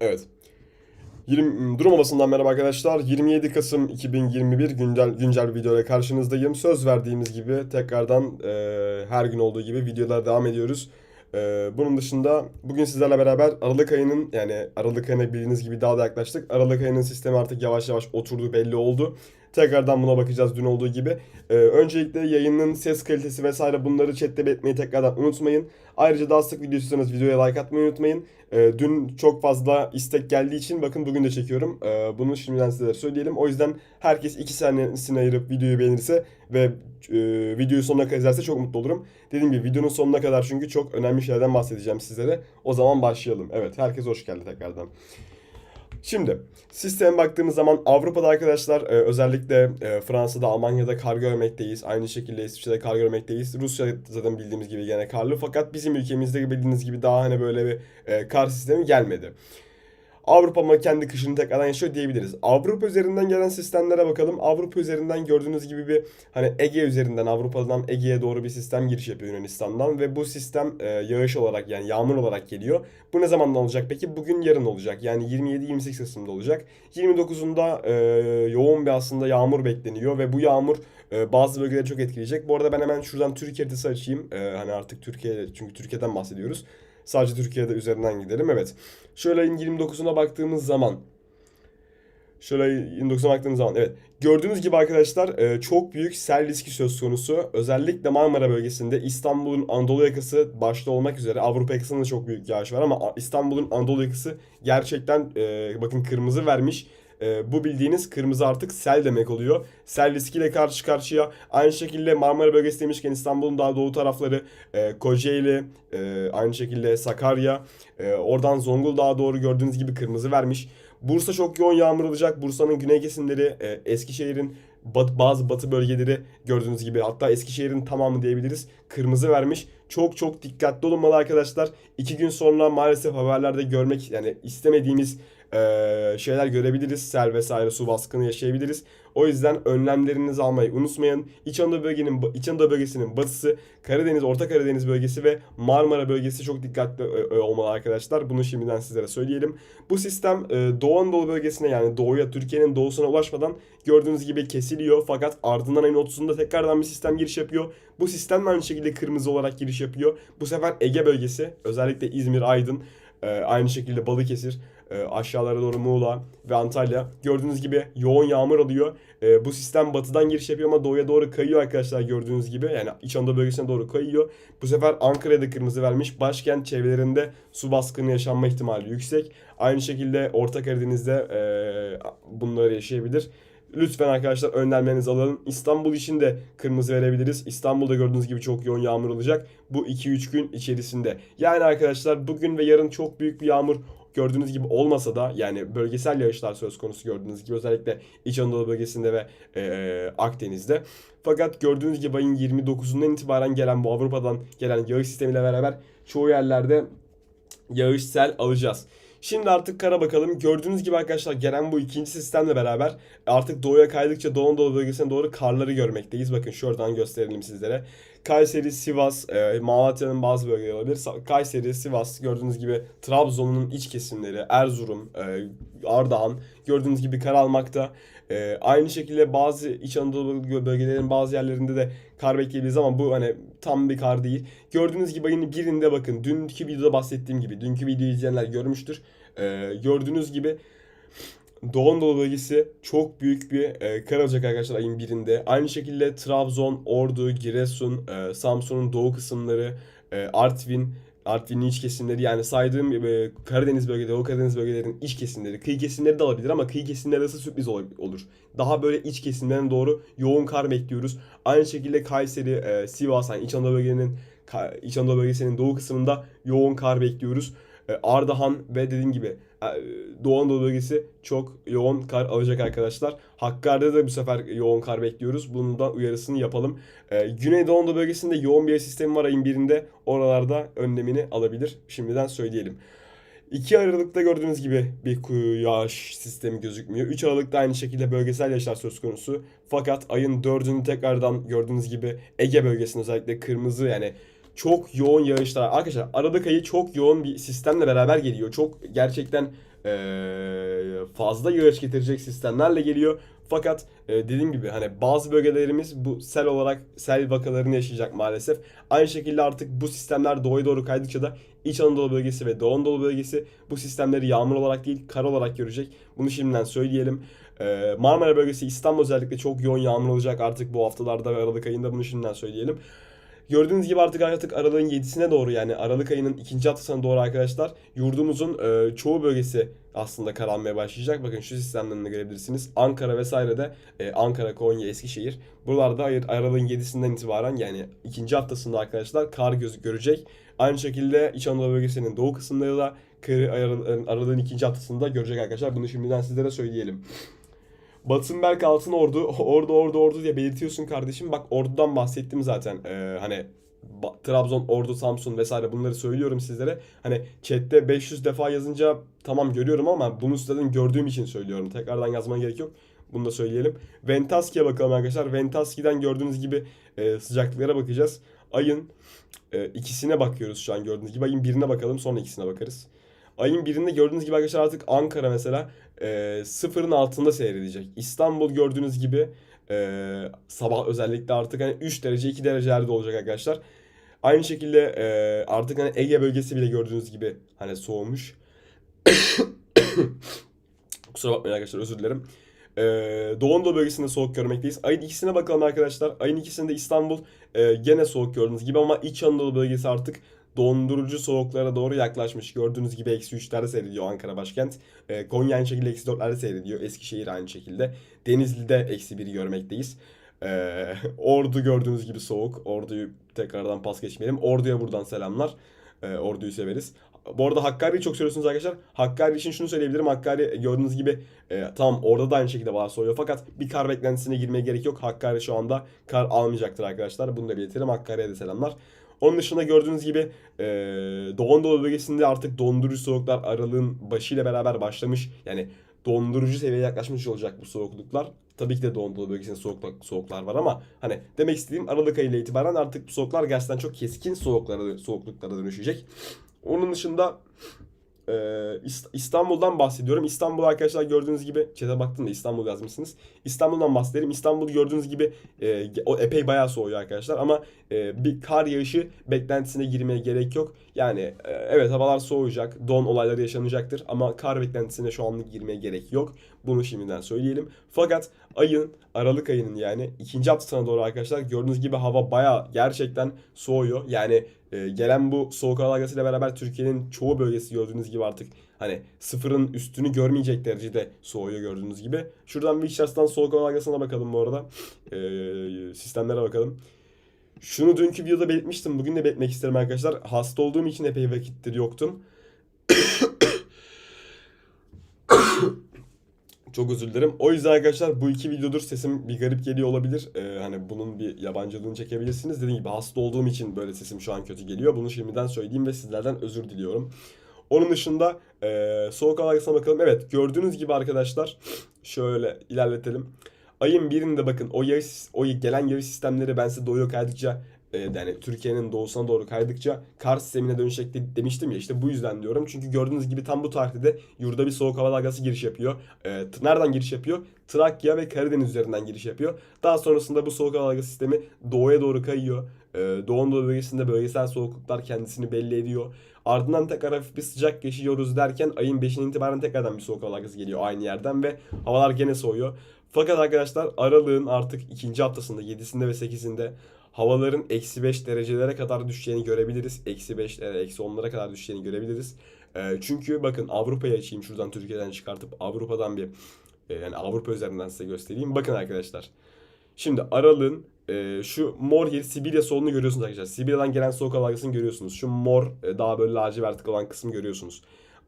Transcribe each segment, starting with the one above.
Evet. 20, durum havasından merhaba arkadaşlar. 27 Kasım 2021 güncel güncel bir videoyla karşınızdayım. Söz verdiğimiz gibi tekrardan e, her gün olduğu gibi videolara devam ediyoruz. E, bunun dışında bugün sizlerle beraber Aralık ayının yani Aralık ayına bildiğiniz gibi daha da yaklaştık. Aralık ayının sistemi artık yavaş yavaş oturdu belli oldu. Tekrardan buna bakacağız dün olduğu gibi. Ee, öncelikle yayının ses kalitesi vesaire bunları chatte belirtmeyi tekrardan unutmayın. Ayrıca daha sık video istiyorsanız videoya like atmayı unutmayın. Ee, dün çok fazla istek geldiği için bakın bugün de çekiyorum. Ee, bunu şimdiden sizlere söyleyelim. O yüzden herkes 2 saniyesini ayırıp videoyu beğenirse ve e, videoyu sonuna kadar izlerse çok mutlu olurum. Dediğim gibi videonun sonuna kadar çünkü çok önemli şeylerden bahsedeceğim sizlere. O zaman başlayalım. Evet herkes hoş geldi tekrardan. Şimdi sisteme baktığımız zaman Avrupa'da arkadaşlar e, özellikle e, Fransa'da, Almanya'da kar görmekteyiz. Aynı şekilde İsviçre'de kar görmekteyiz. Rusya zaten bildiğimiz gibi gene karlı. Fakat bizim ülkemizde bildiğiniz gibi daha hani böyle bir e, kar sistemi gelmedi. Avrupa ama kendi kışını tekrardan yaşıyor diyebiliriz. Avrupa üzerinden gelen sistemlere bakalım. Avrupa üzerinden gördüğünüz gibi bir hani Ege üzerinden Avrupa'dan Ege'ye doğru bir sistem giriş yapıyor Yunanistan'dan ve bu sistem e, yağış olarak yani yağmur olarak geliyor. Bu ne zaman olacak peki? Bugün yarın olacak. Yani 27-28 Kasım'da olacak. 29'unda e, yoğun bir aslında yağmur bekleniyor ve bu yağmur e, bazı bölgeleri çok etkileyecek. Bu arada ben hemen şuradan Türkiye haritası açayım. E, hani artık Türkiye çünkü Türkiye'den bahsediyoruz. Sadece Türkiye'de üzerinden gidelim. Evet. Şöyle ayın 29'una baktığımız zaman Şöyle 29'a baktığımız zaman evet. Gördüğünüz gibi arkadaşlar e, çok büyük sel riski söz konusu. Özellikle Marmara bölgesinde İstanbul'un Anadolu yakası başta olmak üzere Avrupa yakasında da çok büyük yağış var ama İstanbul'un Anadolu yakası gerçekten e, bakın kırmızı vermiş. E, bu bildiğiniz kırmızı artık sel demek oluyor. Sel riskiyle karşı karşıya. Aynı şekilde Marmara bölgesi demişken İstanbul'un daha doğu tarafları e, Kocaeli, e, aynı şekilde Sakarya, e, oradan Zonguldak'a doğru gördüğünüz gibi kırmızı vermiş. Bursa çok yoğun yağmur olacak. Bursa'nın güney kesimleri, e, Eskişehir'in bat, bazı batı bölgeleri gördüğünüz gibi hatta Eskişehir'in tamamı diyebiliriz. Kırmızı vermiş. Çok çok dikkatli olunmalı arkadaşlar. İki gün sonra maalesef haberlerde görmek yani istemediğimiz e, şeyler görebiliriz. Sel vesaire su baskını yaşayabiliriz. O yüzden önlemlerinizi almayı unutmayın. İç Anadolu bölgenin İç Anadolu bölgesinin batısı, Karadeniz, Orta Karadeniz bölgesi ve Marmara bölgesi çok dikkatli e, e, olmalı arkadaşlar. Bunu şimdiden sizlere söyleyelim. Bu sistem e, Doğu Anadolu bölgesine yani doğuya, Türkiye'nin doğusuna ulaşmadan gördüğünüz gibi kesiliyor. Fakat ardından ayın 30'unda tekrardan bir sistem giriş yapıyor. Bu sistem aynı şekilde kırmızı olarak giriş yapıyor. Bu sefer Ege bölgesi, özellikle İzmir, Aydın, aynı şekilde Balıkesir, e, aşağılara doğru Muğla ve Antalya. Gördüğünüz gibi yoğun yağmur alıyor. E, bu sistem batıdan giriş yapıyor ama doğuya doğru kayıyor arkadaşlar gördüğünüz gibi. Yani İç Anadolu bölgesine doğru kayıyor. Bu sefer Ankara'da kırmızı vermiş. Başkent çevrelerinde su baskını yaşanma ihtimali yüksek. Aynı şekilde Orta Karadeniz'de e, bunları yaşayabilir. Lütfen arkadaşlar önlemlerinizi alalım. İstanbul için de kırmızı verebiliriz. İstanbul'da gördüğünüz gibi çok yoğun yağmur olacak. Bu 2-3 gün içerisinde. Yani arkadaşlar bugün ve yarın çok büyük bir yağmur gördüğünüz gibi olmasa da yani bölgesel yağışlar söz konusu gördüğünüz gibi özellikle İç Anadolu bölgesinde ve e, Akdeniz'de. Fakat gördüğünüz gibi ayın 29'undan itibaren gelen bu Avrupa'dan gelen yağış sistemiyle beraber çoğu yerlerde yağış sel alacağız. Şimdi artık kara bakalım. Gördüğünüz gibi arkadaşlar gelen bu ikinci sistemle beraber artık doğuya kaydıkça Doğu Anadolu bölgesine doğru karları görmekteyiz. Bakın şuradan gösterelim sizlere. Kayseri, Sivas, e, Malatya'nın bazı bölgeleri olabilir. Kayseri, Sivas gördüğünüz gibi Trabzon'un iç kesimleri, Erzurum, e, Ardahan gördüğünüz gibi kar almakta. E, aynı şekilde bazı İç Anadolu bölgelerinin bazı yerlerinde de kar bekleyebiliriz ama bu hani tam bir kar değil. Gördüğünüz gibi ayın birinde bakın dünkü videoda bahsettiğim gibi dünkü videoyu izleyenler görmüştür. E, gördüğünüz gibi Doğu Anadolu bölgesi çok büyük bir e, kar alacak arkadaşlar ayın birinde. Aynı şekilde Trabzon, Ordu, Giresun, e, Samsun'un doğu kısımları, e, Artvin, Artvin'in iç kesimleri yani saydığım e, Karadeniz bölgeleri, Doğu Karadeniz bölgelerinin iç kesimleri, kıyı kesimleri de alabilir ama kıyı kesimleri arası sürpriz olur. Daha böyle iç kesimlerine doğru yoğun kar bekliyoruz. Aynı şekilde Kayseri, e, Sivas, yani İç Anadolu bölgelerinin İç Anadolu bölgesinin doğu kısmında yoğun kar bekliyoruz. E, Ardahan ve dediğim gibi e, Doğu Anadolu bölgesi çok yoğun kar alacak arkadaşlar. Hakkari'de de bu sefer yoğun kar bekliyoruz. Bundan uyarısını yapalım. Ee, Güneydoğu Anadolu bölgesinde yoğun bir sistemi var ayın birinde. Oralarda önlemini alabilir. Şimdiden söyleyelim. 2 Aralık'ta gördüğünüz gibi bir yağış sistemi gözükmüyor. 3 Aralık'ta aynı şekilde bölgesel yağışlar söz konusu. Fakat ayın 4'ünü tekrardan gördüğünüz gibi Ege bölgesinde özellikle kırmızı yani çok yoğun yağışlar. Arkadaşlar Aralık ayı çok yoğun bir sistemle beraber geliyor. Çok gerçekten eee, fazla yağış getirecek sistemlerle geliyor. Fakat e, dediğim gibi hani bazı bölgelerimiz bu sel olarak sel vakalarını yaşayacak maalesef. Aynı şekilde artık bu sistemler doğuya doğru kaydıkça da İç Anadolu bölgesi ve Doğu Anadolu bölgesi bu sistemleri yağmur olarak değil kar olarak görecek. Bunu şimdiden söyleyelim. Ee, Marmara bölgesi İstanbul özellikle çok yoğun yağmur olacak artık bu haftalarda ve Aralık ayında bunu şimdiden söyleyelim. Gördüğünüz gibi artık artık Aralık'ın 7'sine doğru yani Aralık ayının ikinci haftasına doğru arkadaşlar yurdumuzun e, çoğu bölgesi aslında kararmaya başlayacak. Bakın şu sistemden de görebilirsiniz. Ankara vesaire de e, Ankara, Konya, Eskişehir. Buralarda ayır- Aralık'ın 7'sinden itibaren yani ikinci haftasında arkadaşlar kar gözü görecek. Aynı şekilde İç Anadolu bölgesinin doğu kısımları da karı Aralık'ın Aralık'ın ikinci haftasında görecek arkadaşlar. Bunu şimdiden sizlere söyleyelim. Batınberk Altın Ordu, ordu ordu ordu diye belirtiyorsun kardeşim. Bak ordudan bahsettim zaten. Ee, hani Trabzon, Ordu, Samsun vesaire bunları söylüyorum sizlere. Hani chatte 500 defa yazınca tamam görüyorum ama bunu zaten gördüğüm için söylüyorum. Tekrardan yazmana gerek yok. Bunu da söyleyelim. Ventaski'ye bakalım arkadaşlar. Ventaski'den gördüğünüz gibi e, sıcaklıklara bakacağız. Ayın e, ikisine bakıyoruz şu an gördüğünüz gibi. Ayın birine bakalım sonra ikisine bakarız. Ayın birinde gördüğünüz gibi arkadaşlar artık Ankara mesela e, sıfırın altında seyredecek. İstanbul gördüğünüz gibi e, sabah özellikle artık hani 3 derece 2 derecelerde olacak arkadaşlar. Aynı şekilde e, artık hani Ege bölgesi bile gördüğünüz gibi hani soğumuş. Kusura bakmayın arkadaşlar özür dilerim. E, Doğu Anadolu bölgesinde soğuk görmekteyiz. Ayın ikisine bakalım arkadaşlar. Ayın ikisinde İstanbul e, gene soğuk gördüğünüz gibi ama İç Anadolu bölgesi artık dondurucu soğuklara doğru yaklaşmış. Gördüğünüz gibi eksi 3'lerde seyrediyor Ankara başkent. E, Konya aynı şekilde eksi 4'lerde seyrediyor. Eskişehir aynı şekilde. Denizli'de eksi 1'i görmekteyiz. E, Ordu gördüğünüz gibi soğuk. Ordu'yu tekrardan pas geçmeyelim. Ordu'ya buradan selamlar. E, Ordu'yu severiz. Bu arada Hakkari'yi çok söylüyorsunuz arkadaşlar. Hakkari için şunu söyleyebilirim. Hakkari gördüğünüz gibi e, tamam orada da aynı şekilde var soğuyor. Fakat bir kar beklentisine girmeye gerek yok. Hakkari şu anda kar almayacaktır arkadaşlar. Bunu da belirtelim. Hakkari'ye de selamlar. Onun dışında gördüğünüz gibi e, Doğu Anadolu bölgesinde artık dondurucu soğuklar aralığın başıyla beraber başlamış. Yani dondurucu seviyeye yaklaşmış olacak bu soğukluklar. Tabii ki de Doğu Anadolu bölgesinde soğuk, soğuklar var ama hani demek istediğim Aralık ayı ile itibaren artık bu soğuklar gerçekten çok keskin soğuklara, soğukluklara dönüşecek. Onun dışında e, İst- İstanbul'dan bahsediyorum. İstanbul arkadaşlar gördüğünüz gibi çete baktım da İstanbul yazmışsınız. İstanbul'dan bahsedelim. İstanbul'u gördüğünüz gibi e, o epey bayağı soğuyor arkadaşlar ama e, bir kar yağışı beklentisine girmeye gerek yok. Yani e, evet havalar soğuyacak, don olayları yaşanacaktır ama kar beklentisine şu anlık girmeye gerek yok. Bunu şimdiden söyleyelim. Fakat ayın, Aralık ayının yani ikinci haftasına doğru arkadaşlar gördüğünüz gibi hava bayağı gerçekten soğuyor. Yani e, gelen bu soğuk hava dalgasıyla beraber Türkiye'nin çoğu bölgesi gördüğünüz gibi artık hani sıfırın üstünü görmeyecek derecede soğuyor gördüğünüz gibi. Şuradan Witchers'tan soğuk hava dalgasına bakalım bu arada. E, sistemlere bakalım. Şunu dünkü videoda belirtmiştim. Bugün de belirtmek isterim arkadaşlar. Hasta olduğum için epey vakittir yoktum. Çok özür dilerim. O yüzden arkadaşlar bu iki videodur sesim bir garip geliyor olabilir. Ee, hani bunun bir yabancılığını çekebilirsiniz. Dediğim gibi hasta olduğum için böyle sesim şu an kötü geliyor. Bunu şimdiden söyleyeyim ve sizlerden özür diliyorum. Onun dışında e, soğuk hava dalgasına bakalım. Evet gördüğünüz gibi arkadaşlar şöyle ilerletelim. Ayın birinde bakın o yağış, o gelen yağış sistemleri ben size doğuya kaydıkça yani Türkiye'nin doğusuna doğru kaydıkça kar sistemine dönüşecek de- demiştim ya işte bu yüzden diyorum. Çünkü gördüğünüz gibi tam bu tarihte yurda bir soğuk hava dalgası giriş yapıyor. E, t- nereden giriş yapıyor? Trakya ve Karadeniz üzerinden giriş yapıyor. Daha sonrasında bu soğuk hava dalgası sistemi doğuya doğru kayıyor. E, Doğu Anadolu bölgesinde bölgesel soğukluklar kendisini belli ediyor. Ardından tekrar hafif bir sıcak geçiyoruz derken ayın 5'inden itibaren tekrardan bir soğuk hava dalgası geliyor aynı yerden ve havalar gene soğuyor. Fakat arkadaşlar aralığın artık ikinci haftasında 7'sinde ve 8'inde havaların eksi 5 derecelere kadar düşeceğini görebiliriz. Eksi 5'lere, eksi 10'lara kadar düşeceğini görebiliriz. Ee, çünkü bakın Avrupa'ya açayım şuradan Türkiye'den çıkartıp Avrupa'dan bir e, yani Avrupa üzerinden size göstereyim. Bakın arkadaşlar. Şimdi aralığın e, şu mor yeri Sibirya solunu görüyorsunuz arkadaşlar. Sibirya'dan gelen soğuk hava dalgasını görüyorsunuz. Şu mor e, daha böyle lacivert olan kısmı görüyorsunuz.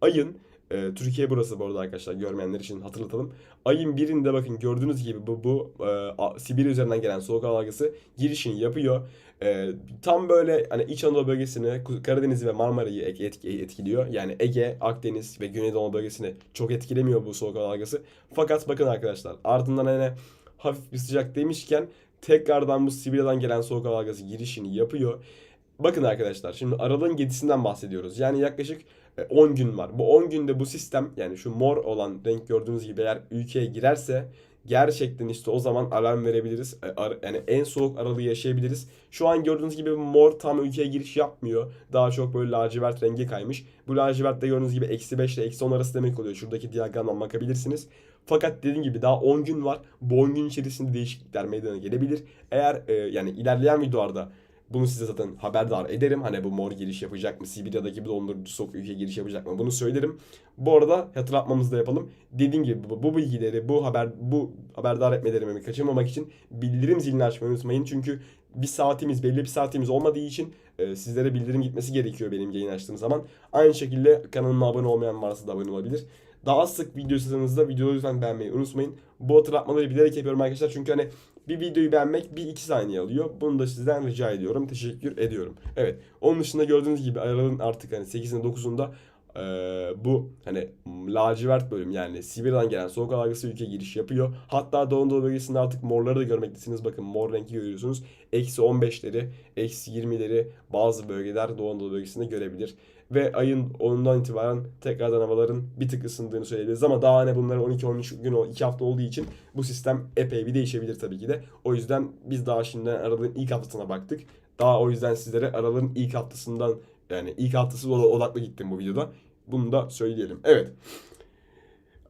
Ayın e, Türkiye burası bu arada arkadaşlar görmeyenler için hatırlatalım. Ayın birinde bakın gördüğünüz gibi bu, bu e, Sibirya üzerinden gelen soğuk hava dalgası girişini yapıyor. E, tam böyle hani İç Anadolu bölgesini, Karadeniz'i ve Marmara'yı et- et- etkiliyor. Yani Ege, Akdeniz ve Güneydoğu bölgesini çok etkilemiyor bu soğuk hava dalgası. Fakat bakın arkadaşlar ardından hani hafif bir sıcak demişken tekrardan bu Sibirya'dan gelen soğuk hava dalgası girişini yapıyor. Bakın arkadaşlar şimdi aralığın 7'sinden bahsediyoruz. Yani yaklaşık e, 10 gün var. Bu 10 günde bu sistem yani şu mor olan renk gördüğünüz gibi eğer ülkeye girerse gerçekten işte o zaman alarm verebiliriz. E, yani en soğuk aralığı yaşayabiliriz. Şu an gördüğünüz gibi mor tam ülkeye giriş yapmıyor. Daha çok böyle lacivert rengi kaymış. Bu lacivert de gördüğünüz gibi eksi 5 ile eksi 10 arası demek oluyor. Şuradaki diyagramdan bakabilirsiniz. Fakat dediğim gibi daha 10 gün var. Bu 10 gün içerisinde değişiklikler meydana gelebilir. Eğer e, yani ilerleyen videolarda bunu size zaten haberdar ederim. Hani bu mor giriş yapacak mı? Sibirya'daki bir dondurucu soğuk ülke giriş yapacak mı? Bunu söylerim. Bu arada hatırlatmamızı da yapalım. Dediğim gibi bu, bu bilgileri, bu haber bu haberdar etmelerimi kaçırmamak için bildirim zilini açmayı unutmayın. Çünkü bir saatimiz, belli bir saatimiz olmadığı için e, sizlere bildirim gitmesi gerekiyor benim yayın açtığım zaman. Aynı şekilde kanalıma abone olmayan varsa da abone olabilir. Daha sık video istiyorsanız videoyu lütfen beğenmeyi unutmayın. Bu hatırlatmaları bilerek yapıyorum arkadaşlar. Çünkü hani bir videoyu beğenmek bir iki saniye alıyor. Bunu da sizden rica ediyorum. Teşekkür ediyorum. Evet. Onun dışında gördüğünüz gibi aralığın artık hani 8'inde 9'unda eee, bu hani lacivert bölüm yani Sibirya'dan gelen soğuk algısı ülkeye giriş yapıyor. Hatta Doğu Anadolu bölgesinde artık morları da görmektesiniz. Bakın mor rengi görüyorsunuz. Eksi 15'leri, eksi 20'leri bazı bölgeler Doğu Anadolu bölgesinde görebilir. Ve ayın 10'undan itibaren tekrardan havaların bir tık ısındığını söyleyebiliriz. Ama daha hani bunların 12-13 gün, 2 hafta olduğu için bu sistem epey bir değişebilir tabii ki de. O yüzden biz daha şimdiden aralığın ilk haftasına baktık. Daha o yüzden sizlere aralığın ilk haftasından yani ilk haftası oda- odaklı gittim bu videoda. Bunu da söyleyelim. Evet.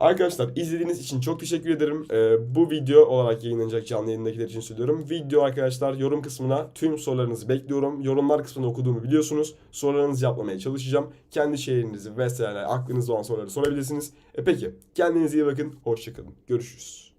Arkadaşlar izlediğiniz için çok teşekkür ederim. Ee, bu video olarak yayınlanacak canlı yayındakiler için söylüyorum. Video arkadaşlar yorum kısmına tüm sorularınızı bekliyorum. Yorumlar kısmını okuduğumu biliyorsunuz. Sorularınızı cevaplamaya çalışacağım. Kendi şehrinizi vesaire aklınızda olan soruları sorabilirsiniz. E peki kendinize iyi bakın. Hoşçakalın. Görüşürüz.